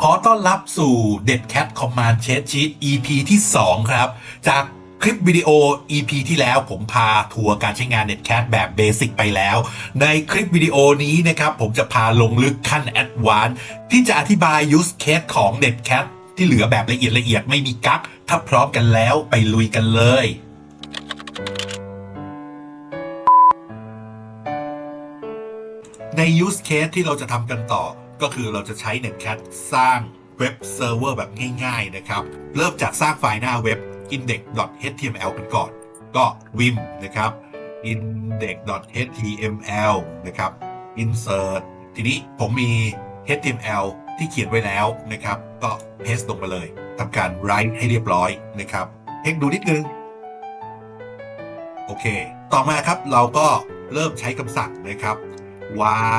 ขอต้อนรับสู่ DeadCat Command Chat Sheet EP ที่ 2 ครับ จากคลิปวิดีโอ EP ที่แล้วผมพาทัวร์การใช้งาน DeadCat แบบเบสิกไปแล้ว ในคลิปวิดีโอนี้นะครับผมจะพาลงลึกขั้น Advanced ที่จะอธิบาย Use Case ของ DeadCat ที่เหลือแบบละเอียดละเอียดไม่มีกั๊กถ้าพร้อมกันแล้วไปลุยกันเลยใน use case ที่เราจะทำกันต่อ ก็คือเราจะใช้ Netcat สร้างเว็บเซิร์ฟเวอร์แบบง่ายๆนะครับ เริ่มจากสร้างไฟล์หน้าเว็บ index.html กันก่อน ก็ vim นะครับ index.html นะครับ insert ทีนี้ผมมี html ที่เขียนไว้แล้วนะครับ ก็ paste ลงมาเลยทำการ write ให้เรียบร้อยนะครับเทคดูนิดนึง โอเค ต่อมาครับเราก็เริ่มใช้คำสั่งนะครับ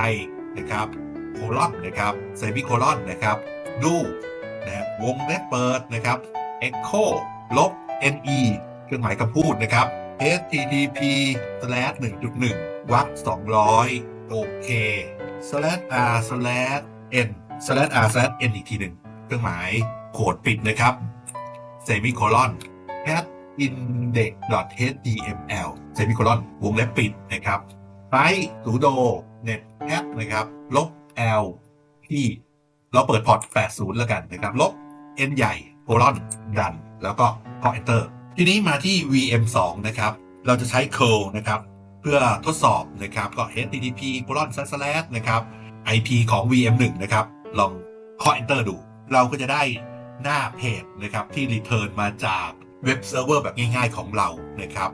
y นะครับ โคลอนนะครับเซมิโคลอนนะครับดูนะวงเล็บเปิดนะครับ echo ลบ ne เครื่องหมายคำพูดนะครับ http slash 1.1วรรค200 โอเค slash r slash n slash r slash n อีกทีหนึ่งเครื่องหมายโคดปิดนะครับเซมิโคลอน cat index.html เซมิโคลอน วงเล็บปิดนะครับไ y สูโดเน็ตแ t นะครับ ลบ L ที่เราเปิดพอร์ต80แล้วกันนะครับลบ N ใหญ่โคลอนดัน แล้วก็พอ Enter ทีนี้มาที่ VM2 นะครับ เราจะใช้ curl นะครับ เพื่อทดสอบนะครับ ก็ http โคลอน slash นะครับ IP ของ VM1 นะครับ ลองเคาะ Enter ดู เราก็จะได้หน้าเพจนะครับที่ return มาจากเว็บเซิร์ฟเวอร์แบบง่ายๆของเรานะครับ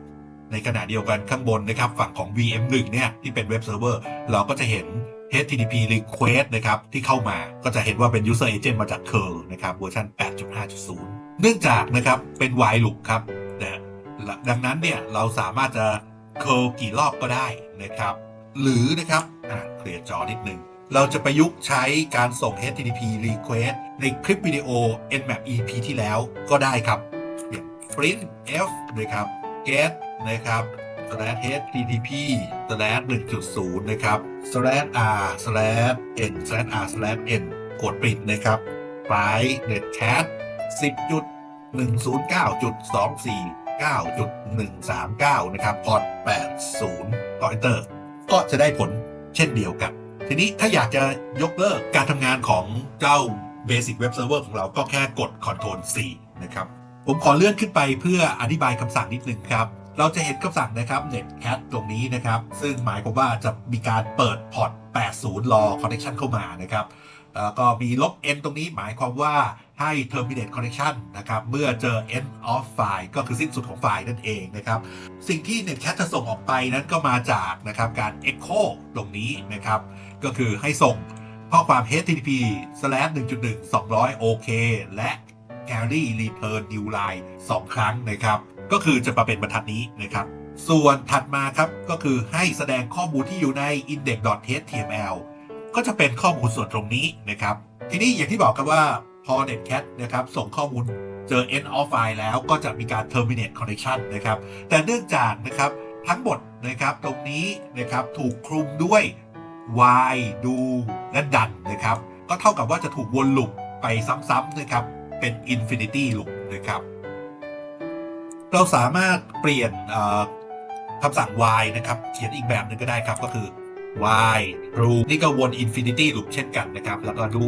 ในขณะเดียวกันข้างบนนะครับ ฝั่งของ VM1 เนี่ยที่เป็นเว็บเซิร์ฟเวอร์เราก็จะเห็น HTTP request นะครับที่เข้ามาก็จะเห็นว่าเป็น user agent มาจาก curl นะครับเวอร์ชัน 8.5.0 เนื่องจากนะครับเป็น while loop ครับนะดังนั้นเนี่ยเราสามารถจะ curl กี่รอบก็ได้นะครับ หรือนะครับเคลียร์จอนิดนึง เราจะประยุกต์ใช้การส่ง HTTP request ในคลิปวิดีโอ Nmap EP ที่แล้วก็ได้ครับอย่าง print f นะครับ get นะครับ slash http slash 1.0 นะครับ slash r slash n slash r slash n กดปิดนะครับไฟล์ netcat 10.109.249.139 นะครับ พอร์ต80ต่อ enter ก็จะได้ผลเช่นเดียวกัน ทีนี้ถ้าอยากจะยกเลิกการทำงานของเจ้า Basic Web Server ของเราก็แค่กด Ctrl C นะครับ ผมขอเลื่อนขึ้นไปเพื่ออธิบายคำสั่งนิดนึงครับ เราจะเห็นคำสั่งนะครับ netcat ตรงนี้นะครับ ซึ่งหมายความว่าจะมีการเปิดพอร์ต 80 รอ connection เข้ามานะครับแล้วก็มีลบ n ตรงนี้หมายความว่าให้ terminate connection นะครับ เมื่อเจอ end of file ก็คือสิ้นสุดของไฟล์นั่นเองนะครับ สิ่งที่ netcat จะส่งออกไปนั้นก็มาจากนะครับการ echo ตรงนี้นะครับ ก็คือให้ส่งข้อความ http slash 1.1 200โอเคและ carry return new line 2 ครั้งนะครับ ก็คือจะมาเป็นบรรทัดนี้นะครับ ส่วนถัดมาครับก็คือให้แสดงข้อมูลที่อยู่ใน index.html ก็จะเป็นข้อมูลส่วนตรงนี้นะครับ ทีนี้อย่างที่บอกครับว่าพอ netcat นะครับส่งข้อมูลเจอ end of file แล้วก็จะมีการ terminate connection นะครับ แต่เนื่องจากนะครับทั้งหมดนะครับตรงนี้นะครับถูกคลุมด้วย while do และดันนะครับ ก็เท่ากับว่าจะถูกวนลูปไปซ้ำๆนะครับ เป็น infinity loop นะครับ เราสามารถเปลี่ยนคำสั่ง y นะครับ เขียนอีกแบบหนึ่งก็ได้ครับก็คือ y true นี่ก็วน infinity loop เช่นกันนะครับ แล้วก็ do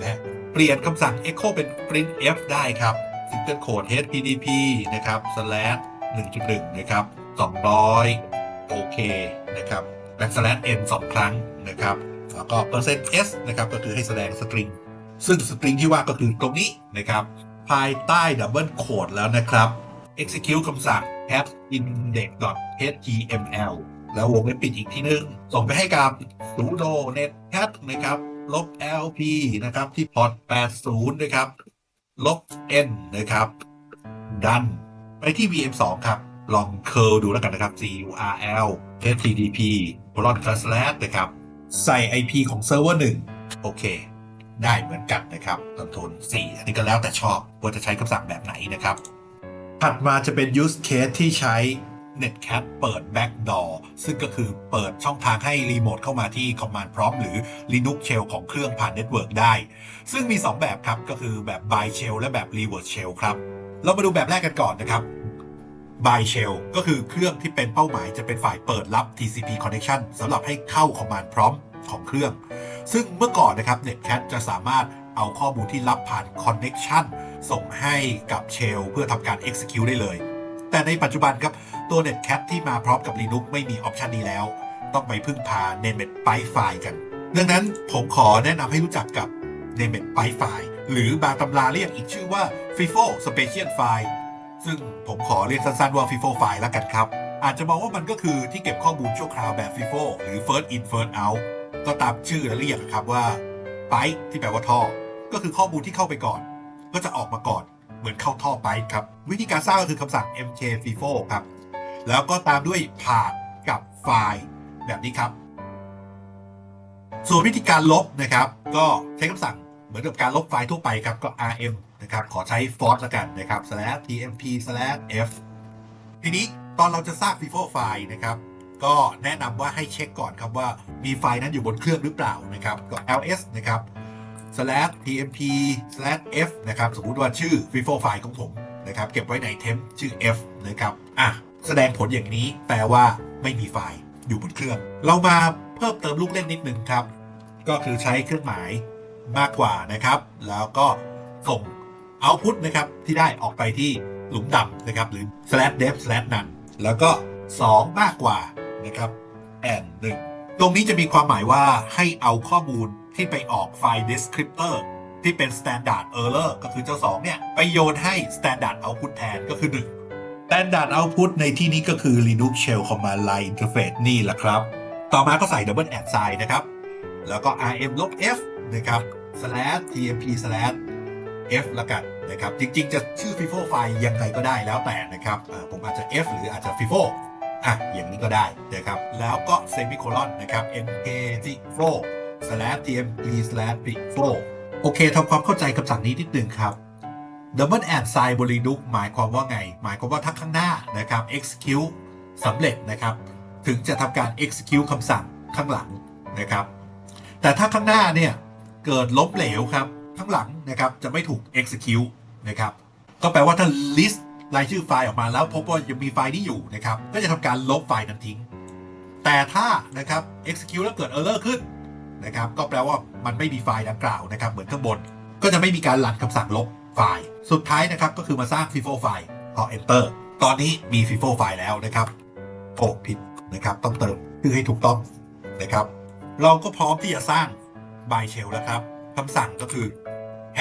นะเปลี่ยนคำสั่ง echo เป็น print f ได้ครับ single quote http นะครับ slash 1.1 นะครับ 200 โอเคนะครับ backslash n สองครั้งนะครับ แล้วก็ percent s นะครับก็คือให้แสดงสตริง ซึ่งสตริงที่ว่าก็คือตรงนี้นะครับ ภายใต้ดับเบิลโคดแล้วนะครับ execute คำสั่ง hat index.html แล้ววงเล็บปิดอีกทีนึง ส่งไปให้กับ sudo net cat นะครับลบ lp นะครับที่พอร์ต80 นะครับลบ n นะครับดันไปที่ vm2 ครับ ลอง curl ดูแล้วกันนะครับ curl http colon slash นะครับใส่ IP ของเซิร์ฟเวอร์หนึ่งโอเค ได้เหมือนกันนะครับคอนโทรล4อันนี้ก็แล้วแต่ชอบว่าจะใช้คำสั่งแบบไหนนะครับ ถัดมาจะเป็น use case ที่ใช้ Netcat เปิด Backdoor ซึ่งก็คือเปิดช่องทางให้รีโมทเข้ามาที่ Command Prompt หรือ Linux Shell ของเครื่องผ่านเน็ตเวิร์กได้ ซึ่งมี 2 แบบครับ ก็คือแบบ By Shell และแบบ Reverse Shell ครับ เรามาดูแบบแรกกันก่อนนะครับ By Shell ก็คือเครื่องที่เป็นเป้าหมายจะเป็นฝ่ายเปิดรับ TCP connection สำหรับให้เข้า Command Prompt ของเครื่อง ซึ่งเมื่อก่อนนะครับ Netcat จะสามารถ เอาข้อมูลที่รับผ่าน connection ส่งให้กับ Shell เพื่อทำการ execute ได้เลย แต่ในปัจจุบันครับ ตัว Netcat ที่มาพร้อมกับ Linux ไม่มีออปชันนี้แล้ว ต้องไปพึ่งพา Named Byte File กัน ดังนั้นผมขอแนะนำให้รู้จักกับ Named Byte File หรือบางตำราเรียกอีกชื่อว่า FIFO Special File ซึ่งผมขอเรียกสั้นๆว่า FIFO File แล้วกันครับ อาจจะมองว่ามันก็คือที่เก็บข้อมูลชั่วคราวแบบ FIFO หรือ First In First Out ก็ตามชื่อและเรียกครับว่า Byte ที่แปลว่าท่อ ก็คือข้อมูลที่เข้าไปก่อน ก็จะออกมาก่อนเหมือนเข้าท่อไปครับ วิธีการสร้างก็คือคำสั่ง mkfifo ครับ แล้วก็ตามด้วยผ่านกับไฟล์แบบนี้ครับ ส่วนวิธีการลบนะครับ ก็ใช้คำสั่งเหมือนกับการลบไฟล์ทั่วไปครับก็ rm นะครับ ขอใช้ font ละกันนะครับ slash tmp slash f ทีนี้ตอนเราจะสร้าง FIFO ไฟล์นะครับ ก็แนะนำว่าให้เช็คก่อนครับว่ามีไฟล์นั้นอยู่บนเครื่องหรือเปล่านะครับก็ ls นะครับ slash tmp slash f นะครับ สมมุติว่าชื่อ FIFO ไฟล์ของผมนะครับ เก็บไว้ในเทมชื่อ f นะครับ อะ แสดงผลอย่างนี้แปลว่าไม่มีไฟล์อยู่บนเครื่อง เรามาเพิ่มเติมลูกเล่นนิดนึงครับ ก็คือใช้เครื่องหมายมากกว่านะครับ แล้วก็ส่ง output นะครับ ที่ได้ออกไปที่หลุมดำนะครับ หรือ slash dev slash none แล้วก็ 2 มากกว่านะครับ and 1ตรงนี้จะมีความหมายว่าให้เอาข้อมูล ที่ไปออกไฟล์ descriptor ที่เป็น standard error ก็คือเจ้า 2 เนี่ย ไปโยนให้ standard output แทนก็คือ 1 standard output ในที่นี้ก็คือ Linux Shell Command Line Interface นี่แหละครับ ต่อมาก็ใส่ double and sign นะครับ แล้วก็ rm ลบ f นะครับ slash tmp slash f ละกันนะครับ จริง ๆ จะชื่อ FIFO ไฟล์ยังไงก็ได้แล้วแต่นะครับ ผมอาจจะ f หรืออาจจะ FIFO อะอย่างนี้ก็ได้นะครับ แล้วก็ semicolon นะครับ nk FIFO slash tmp slash FIFO โอเคทำความเข้าใจคำสั่งนี้นิดนึงครับ double and sign บน Linux หมายความว่าไง หมายความว่าถ้าข้างหน้านะครับ execute สำเร็จนะครับ ถึงจะทำการ execute คำสั่งข้างหลังนะครับ แต่ถ้าข้างหน้าเนี่ยเกิดล้มเหลวครับ ข้างหลังนะครับจะไม่ถูก execute นะครับ ก็แปลว่าถ้า list รายชื่อไฟล์ออกมาแล้วพบว่ายังมีไฟล์นี้อยู่นะครับ ก็จะทำการลบไฟล์นั้นทิ้ง แต่ถ้านะครับ execute แล้วเกิด error ขึ้น นะครับ ก็แปลว่ามันไม่มีไฟล์ดังกล่าวนะครับ เหมือนข้างบน ก็จะไม่มีการรันคำสั่งลบไฟล์ สุดท้ายนะครับก็คือมาสร้าง FIFO ไฟล์พอ enter ตอนนี้มี FIFO ไฟล์แล้วนะครับโอ้ผิดนะครับ ต้องเติมชื่อให้ถูกต้องนะครับ เราก็พร้อมที่จะสร้าง by shell แล้วครับคำสั่งก็คือ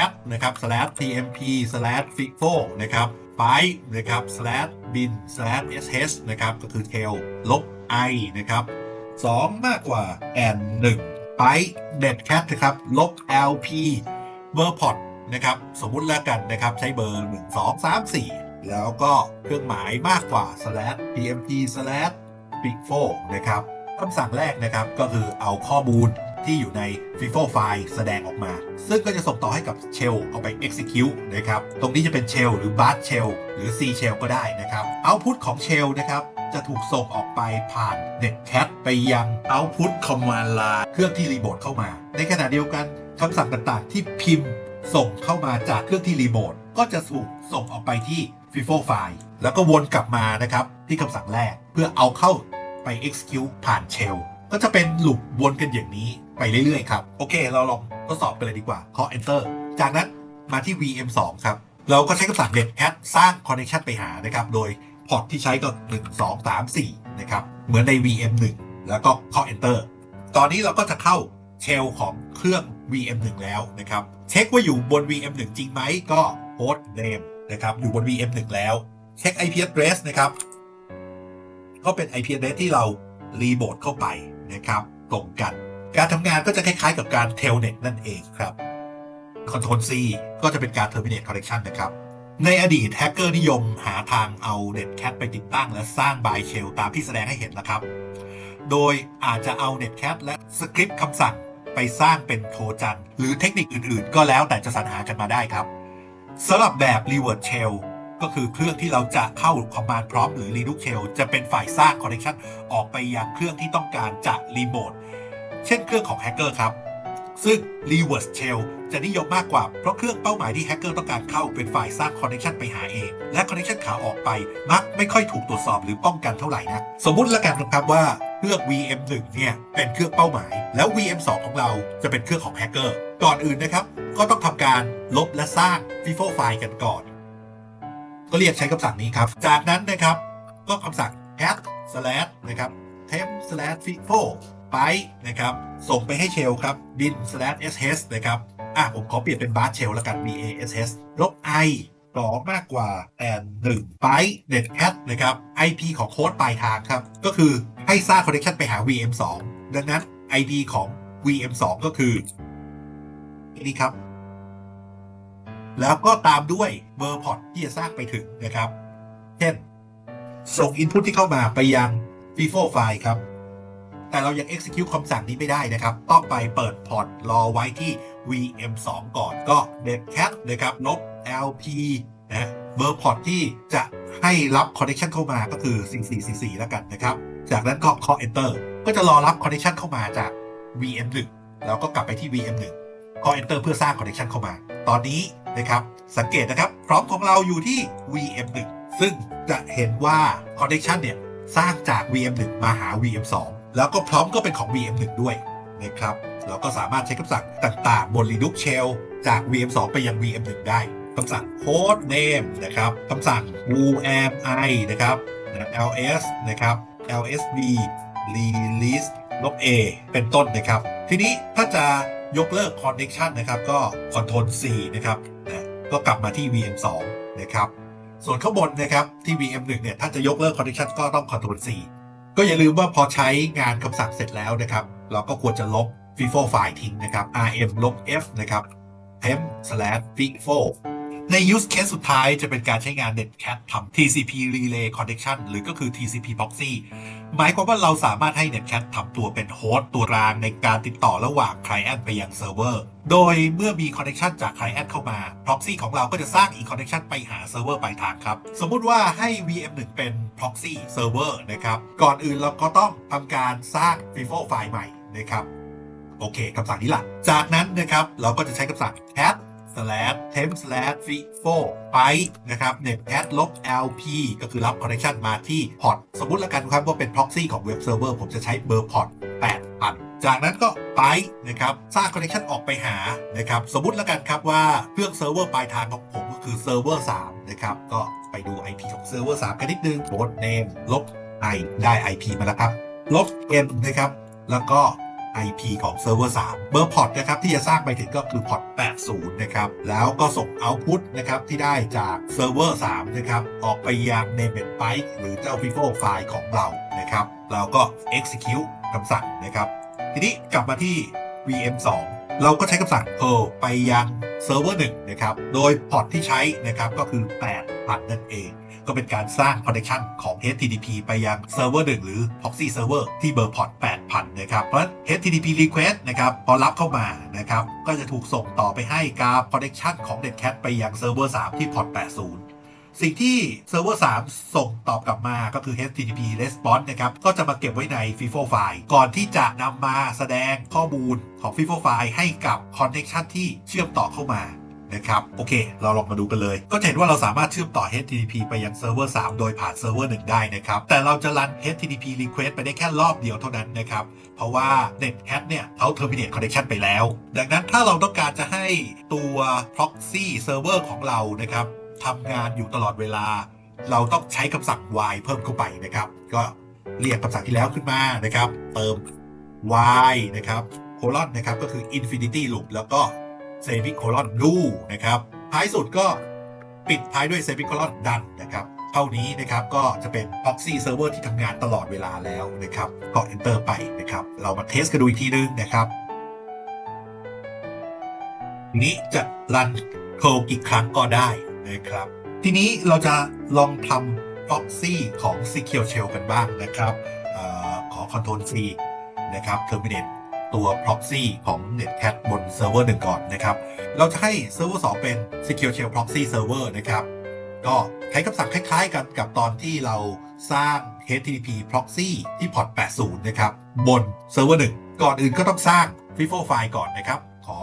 app นะครับ slash tmp slash fifo นะครับ byte นะครับ slash bin slash sh นะครับ ก็คือ tail ลบ i นะครับ 2 มากกว่า and 1 byte netcat นะครับ ลบ lp เบอร์พอร์ตนะครับ สมมุติแล้วกันนะครับ ใช้เบอร์ 1 2 3 4 แล้วก็เครื่องหมายมากกว่า slash tmp slash fifo นะครับคำสั่งแรกนะครับก็คือเอาข้อมูลที่อยู่ใน FIFO ไฟล์แสดงออกมา ซึ่งก็จะส่งต่อให้กับ Shell เอาไป execute นะครับ ตรงนี้จะเป็น Shell หรือ Bash Shell หรือ C Shell ก็ได้นะครับ Output ของ Shell นะครับ จะถูกส่งออกไปผ่าน Netcat ไปยัง Output Command Line เครื่องที่รีโมทเข้ามา ในขณะเดียวกันคำสั่งต่างๆ ที่พิมพ์ส่งเข้ามาจากเครื่องที่รีโมทก็จะถูกส่งออกไปที่ FIFO ไฟล์แล้วก็วนกลับมานะครับ ที่คำสั่งแรกเพื่อเอาเข้าไป execute ผ่าน shell ก็จะเป็นลูปวนกันอย่างนี้ไปเรื่อยๆครับ โอเค เราลองทดสอบกันเลยดีกว่าเคาะ enter จากนั้นมาที่ vm 2ครับ เราก็ใช้คำสั่ง netcat สร้าง connection ไปหานะครับ โดย พอร์ตที่ใช้ก็ 1 2 3 4 นะครับ เหมือนใน vm 1 แล้วก็เคาะ enter ตอนนี้เราก็จะเข้า shell ของเครื่อง vm 1 แล้วนะครับ เช็คว่าอยู่บน vm 1 จริงไหมก็ host name นะครับ อยู่บน vm 1 แล้ว เช็ค ip address นะครับ ก็เป็น IP address ที่เรารีโบทเข้าไปนะครับ ตรงกัน การทำงานก็จะคล้ายๆ กับการ telnet นั่นเองครับ Ctrl C ก็จะเป็นการ terminate connection นะครับ ในอดีตแฮกเกอร์นิยมหาทางเอา Netcat ไปติดตั้งและสร้าง by shell ตามที่แสดงให้เห็นนะครับ โดยอาจจะเอา Netcat และสคริปต์คำสั่งไปสร้างเป็นโทจัน หรือเทคนิคอื่นๆ ก็แล้วแต่จะสรรหากันมาได้ครับสำหรับแบบ reverse shell ก็คือเครื่องที่เราจะเข้า command prompt หรือ Linux shell จะเป็นฝ่ายสร้าง connection ออกไปยังเครื่องที่ต้องการจะรีโมทเช่นเครื่องของแฮกเกอร์ครับ ซึ่ง reverse shell จะนิยมมากกว่า เพราะเครื่องเป้าหมายที่แฮกเกอร์ต้องการเข้าเป็นฝ่ายสร้าง connection ไปหาเอง และ connection ขาออกไป มักไม่ค่อยถูกตรวจสอบหรือป้องกันเท่าไหร่นะสมมุติละกันนะครับว่าเครื่อง VM1 เนี่ยเป็นเครื่องเป้าหมาย แล้ว VM2 ของเราจะเป็นเครื่องของแฮกเกอร์ก่อนอื่นนะครับ ก็ต้องทำการลบและสร้าง FIFO ไฟล์กันก่อน ก็เรียกใช้คำสั่งนี้ครับ จากนั้นนะครับก็คำสั่ง cat slash นะครับ temp slash fifo ไปนะครับ ส่งไปให้เชลครับ bin slash sh นะครับ อะ ผมขอเปลี่ยนเป็น bar shell แล้วกัน bash ลบ i สองมากกว่า and 1ไป netcat นะครับ ip ของโค้ดปลายทางครับ ก็คือให้สร้าง connection ไปหา vm2 ดังนั้น id ของ vm2 ก็คือนี่ครับ แล้วก็ตามด้วยเบอร์พอร์ตที่จะสร้างไปถึงนะครับ เช่น ส่ง Input ที่เข้ามาไปยัง FIFO ไฟล์ครับ แต่เรายัง execute คำสั่งนี้ไม่ได้นะครับ ต้องไปเปิดพอร์ตรอไว้ที่ VM2 ก่อนก็ netcat นะครับลบ lp นะเบอร์พอร์ตที่จะให้รับ connection เข้ามาก็คือ 4444 แล้วกันนะครับ จากนั้นก็ call enter ก็จะรอรับ connection เข้ามาจาก VM1 แล้วก็กลับไปที่ VM1 call enter เพื่อสร้าง connection เข้ามา ตอนนี้นะครับ สังเกตนะครับ พร้อมของเราอยู่ที่ VM1 ซึ่งจะเห็นว่า connection เนี่ย สร้างจาก VM1 มาหา VM2 แล้วก็พร้อมก็เป็นของ VM1 ด้วยนะครับเราก็สามารถใช้คำสั่งต่างๆ บน Linux Shell จาก VM2 ไปยัง VM1 ได้คำสั่ง code name นะครับคำสั่ง wami นะครับ ls นะครับ lsb release ลบ a เป็นต้นนะครับ ทีนี้ถ้าจะยกเลิก connection นะครับ ก็ control c นะครับนะก็กลับมาที่ VM2 นะครับ ส่วนข้างบนนะครับที่ VM1 เนี่ย ถ้าจะยกเลิก connection ก็ต้อง control c ก็อย่าลืมว่าพอใช้งานคำสั่งเสร็จแล้วนะครับ เราก็ควรจะลบ FIFO ไฟล์ทิ้งนะครับ rm ลบ f นะครับ temp slash FIFO ใน use case สุดท้ายจะเป็นการใช้งาน netcat ทำ TCP relay connection หรือก็คือ TCP proxy หมายความว่าเราสามารถให้ netcat ทำตัวเป็นโฮสต์ตัวรางในการติดต่อระหว่าง client ไปยังเซิร์ฟเวอร์ โดยเมื่อมี connection จาก client เข้ามา proxy ของเราก็จะสร้างอีก connection ไปหาเซิร์ฟเวอร์ปลายทางครับ สมมุติว่าให้ VM1 เป็น proxy server นะครับ ก่อนอื่นเราก็ต้องทำการสร้าง FIFO ไฟล์ใหม่นะครับ โอเคคำสั่งนี้ละจากนั้นนะครับเราก็จะใช้คำสั่ง cat slash temp slash fifo ไปนะครับ netcat ลบ lp ก็คือรับ connection มาที่พอร์ตสมมุติแล้วกันครับว่าเป็น proxy ของเว็บเซิร์ฟเวอร์ผมจะใช้เบอร์พอร์ต8,000 จากนั้นก็ไปนะครับสร้าง connection ออกไปหานะครับสมมุติแล้วกันครับว่าเครื่องเซิร์ฟเวอร์ปลายทางของผมก็คือเซิร์ฟเวอร์3นะครับก็ไปดู IP ของเซิร์ฟเวอร์3กันนิดนึง host name ลบ i ได้ IP มาแล้วครับลบ n นะครับแล้วก็ IP ของเซิร์ฟเวอร์3เบอร์พอร์ตนะครับที่จะสร้างไปถึงก็คือพอร์ต80 นะครับ แล้วก็ส่ง output นะครับที่ได้จากเซิร์ฟเวอร์3นะครับออกไปยัง name and byte หรือเจ้า FIFO ไฟล์ของเรานะครับเราก็ execute คำสั่งนะครับ ทีนี้กลับมาที่ VM2 เราก็ใช้คำสั่ง curl ไปยังเซิร์ฟเวอร์1นะครับ โดยพอร์ตที่ใช้นะครับก็คือ8,000นั่นเอง ก็เป็นการสร้าง connection ของ HTTP ไปยังเซิร์ฟเวอร์1หรือ proxy server ที่เบอร์พอร์ต8,000 นะครับ เพราะฉะนั้น HTTP request นะครับ พอรับเข้ามานะครับ ก็จะถูกส่งต่อไปให้กราฟ connection ของ Netcat ไปยังเซิร์ฟเวอร์3ที่พอร์ต80สิ่งที่เซิร์ฟเวอร์ 3 ส่งตอบกลับมาก็คือ HTTP response นะครับ ก็จะมาเก็บไว้ใน FIFO ไฟล์ก่อนที่จะนำมาแสดงข้อมูลของ FIFO ไฟล์ให้กับ connection ที่เชื่อมต่อเข้ามา นะครับโอเค เราลองมาดูกันเลย ก็จะเห็นว่าเราสามารถเชื่อมต่อ HTTP ไปยังเซิร์ฟเวอร์3โดยผ่านเซิร์ฟเวอร์1ได้นะครับ แต่เราจะรัน HTTP request ไปได้แค่รอบเดียวเท่านั้นนะครับ เพราะว่า NetCat เนี่ยเขา terminate connection ไปแล้ว ดังนั้นถ้าเราต้องการจะให้ตัว proxy server ของเรานะครับทำงานอยู่ตลอดเวลา เราต้องใช้คำสั่ง y เพิ่มเข้าไปนะครับ ก็เรียกคำสั่งที่แล้วขึ้นมานะครับ เติม y นะครับ colon นะครับก็คือ infinity loop แล้วก็ เซมิโคลอนดูนะครับ ท้ายสุดก็ปิดท้ายด้วยเซมิโคลอนดันนะครับเท่านี้นะครับก็จะเป็น proxy server ที่ทำงานตลอดเวลาแล้วนะครับก็ enter ไปนะครับ เรามาเทสกันดูอีกทีนึงนะครับนี้จะรันโคลกี่ครั้งก็ได้นะครับ ทีนี้เราจะลองทำ proxy ของ Secure Shell กันบ้างนะครับออขอ Ctrl C นะครับ terminate ตัว proxy ของ netcat บนเซิร์ฟเวอร์หนึ่งก่อนนะครับ เราจะให้เซิร์ฟเวอร์2เป็น secure shell proxy server นะครับ ก็ใช้คำสั่งคล้าย ๆ กันกับตอนที่เราสร้าง HTTP proxy ที่พอร์ต 80 นะครับ บนเซิร์ฟเวอร์หนึ่งก่อนอื่นก็ต้องสร้าง FIFO ไฟล์ก่อนนะครับ ขอ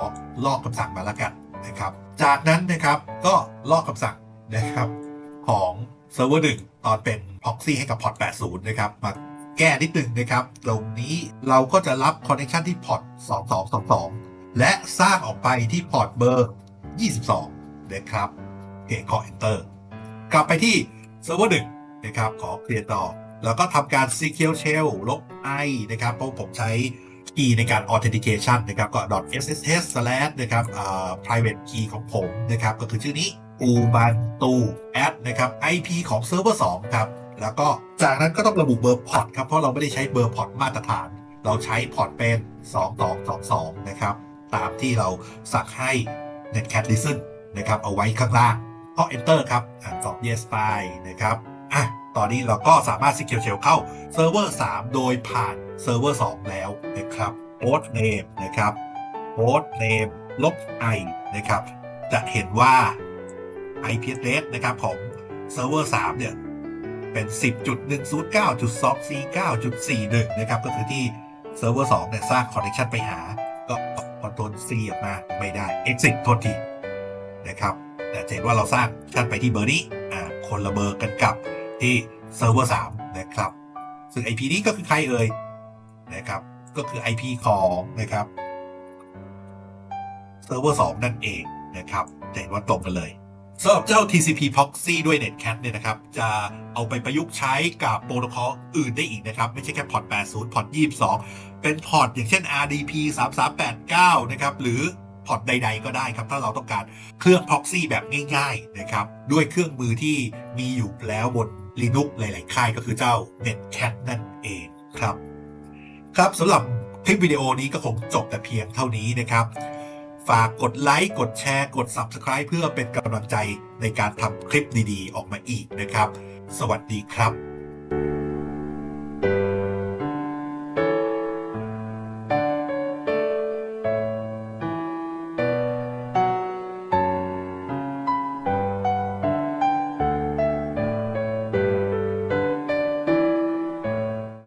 ลอกคำสั่งมาแล้วกันนะครับ จากนั้นนะครับก็ลอกคำสั่งนะครับของเซิร์ฟเวอร์หนึ่งตอนเป็น proxy ให้กับพอร์ต 80 นะครับมา แก้นิดหนึ่งนะครับ ตรงนี้เราก็จะรับ connection ที่พอร์ต2222 และสร้างออกไปที่พอร์ตเบอร์ 22 นะครับโอเคขอ enter กลับไปที่เซิร์ฟเวอร์หนึ่งนะครับ ขอเคลียร์ต่อ แล้วก็ทำการ secure shell ลบ i นะครับเพราะผมใช้ key ในการ authentication นะครับ ก็ .ssh slash นะครับอ่า private key ของผมนะครับ ก็คือชื่อนี้ ubuntu add นะครับ ip ของเซิร์ฟเวอร์2ครับ แล้วก็จากนั้นก็ต้องระบุเบอร์พอร์ตครับ เพราะเราไม่ได้ใช้เบอร์พอร์ตมาตรฐาน เราใช้พอร์ตเป็น 2222 นะครับ ตามที่เราสั่งให้ netcat listen นะครับ เอาไว้ข้างล่างก็ enter ครับอ่านตอบ yes ไปนะครับอะตอนนี้เราก็สามารถ secure shell เข้าเซิร์ฟเวอร์3โดยผ่านเซิร์ฟเวอร์2แล้วนะครับ host name นะครับ host name ลบ i นะครับ จะเห็นว่า IP address นะครับของเซิร์ฟเวอร์3เนี่ย เป็น 10.109.249.41 นะครับ ก็คือที่เซิร์ฟเวอร์2เนี่ยสร้าง connection ไปหา ก็คอนโทรล C ออกมาไม่ได้ exit โทษทีนะครับแต่เห็นว่าเราสร้างกันไปที่เบอร์นี้อ่าคนละเบอร์กันกับที่เซิร์ฟเวอร์3นะครับ ซึ่ง IP นี้ก็คือใครเอ่ยนะครับ ก็คือ IP ของนะครับเซิร์ฟเวอร์2นั่นเองนะครับจะเห็นว่าตรงกันเลย สำหรับเจ้า TCP proxy ด้วย Netcat เนี่ยนะครับ จะเอาไปประยุกต์ใช้กับโปรโตคอลอื่นได้อีกนะครับ ไม่ใช่แค่พอร์ต 80 พอร์ต 22 เป็นพอร์ตอย่างเช่น RDP 3389 นะครับ หรือพอร์ตใด ๆ ก็ได้ครับ ถ้าเราต้องการเครื่อง proxy แบบง่ายๆนะครับ ด้วยเครื่องมือที่มีอยู่แล้วบน Linux หลาย ๆ ค่ายก็คือเจ้า Netcat นั่นเองครับ ครับสำหรับคลิปวิดีโอนี้ก็คงจบแต่เพียงเท่านี้นะครับ ฝากกดไลค์กดแชร์กด Subscribe เพื่อเป็นกำลังใจในการทำคลิปดีๆ ออกมาอีกนะครับ สวัสดีครับ